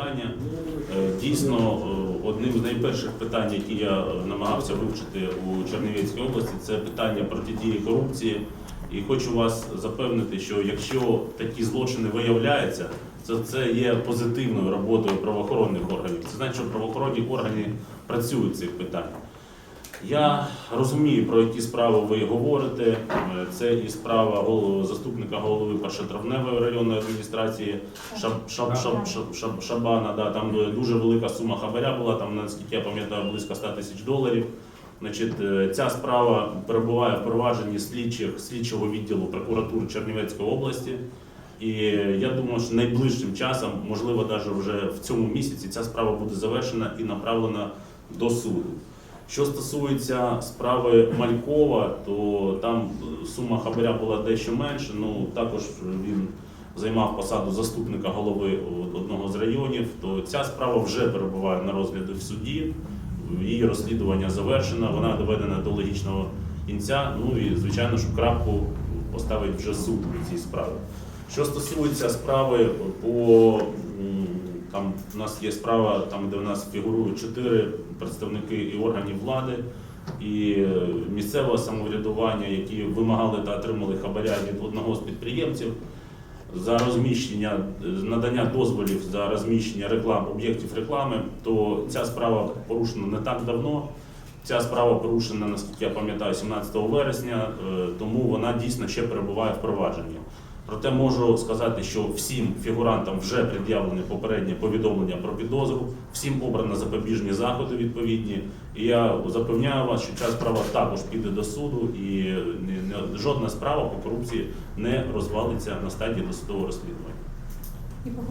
питання. Е, Дійсно, е, одним з найперших питань, які я е, намагався вивчити у Чернівецькій області, це питання протидії корупції. І хочу вас запевнити, що якщо такі злочини виявляються, це, це є позитивною роботою правоохоронних органів. Це значить, що правоохоронні органи працюють в цих питаннях. Я розумію, про які справи ви говорите. Це і справа голови, заступника голови першотравневої районної адміністрації Шаб, Шаб, Шаб, Шаб, Шаб, Шабана. Да, там е, дуже велика сума хабаря була, там, наскільки я пам'ятаю, близько 100 тисяч доларів. Значить, е, ця справа перебуває в провадженні слідчих слідчого відділу прокуратури Чернівецької області. І я думаю, що найближчим часом, можливо, навіть вже в цьому місяці, ця справа буде завершена і направлена до суду. Що стосується справи Малькова, то там е, сума хабаря була дещо менше. Ну також він займав посаду заступника голови одного з районів. То ця справа вже перебуває на розгляді в суді. Її розслідування завершено, вона доведена до логічного кінця. Ну і звичайно, що крапку поставить вже суд у цій справі. Що стосується справи по там у нас є справа, там де у нас фігурують чотири представники і органів влади, і е, місцевого самоврядування, які вимагали та отримали хабаря від одного з підприємців за розміщення надання дозволів за розміщення реклам об'єктів реклами, то ця справа порушена не так давно. Ця справа порушена, наскільки я пам'ятаю, 17 вересня, е, тому вона дійсно ще перебуває в провадженні. Проте можу сказати, що всім фігурантам вже пред'явлене попереднє повідомлення про підозру, всім обрано запобіжні заходи відповідні. І я запевняю вас, що ця справа також піде до суду, і жодна справа по корупції не розвалиться на стадії досудового розслідування. І по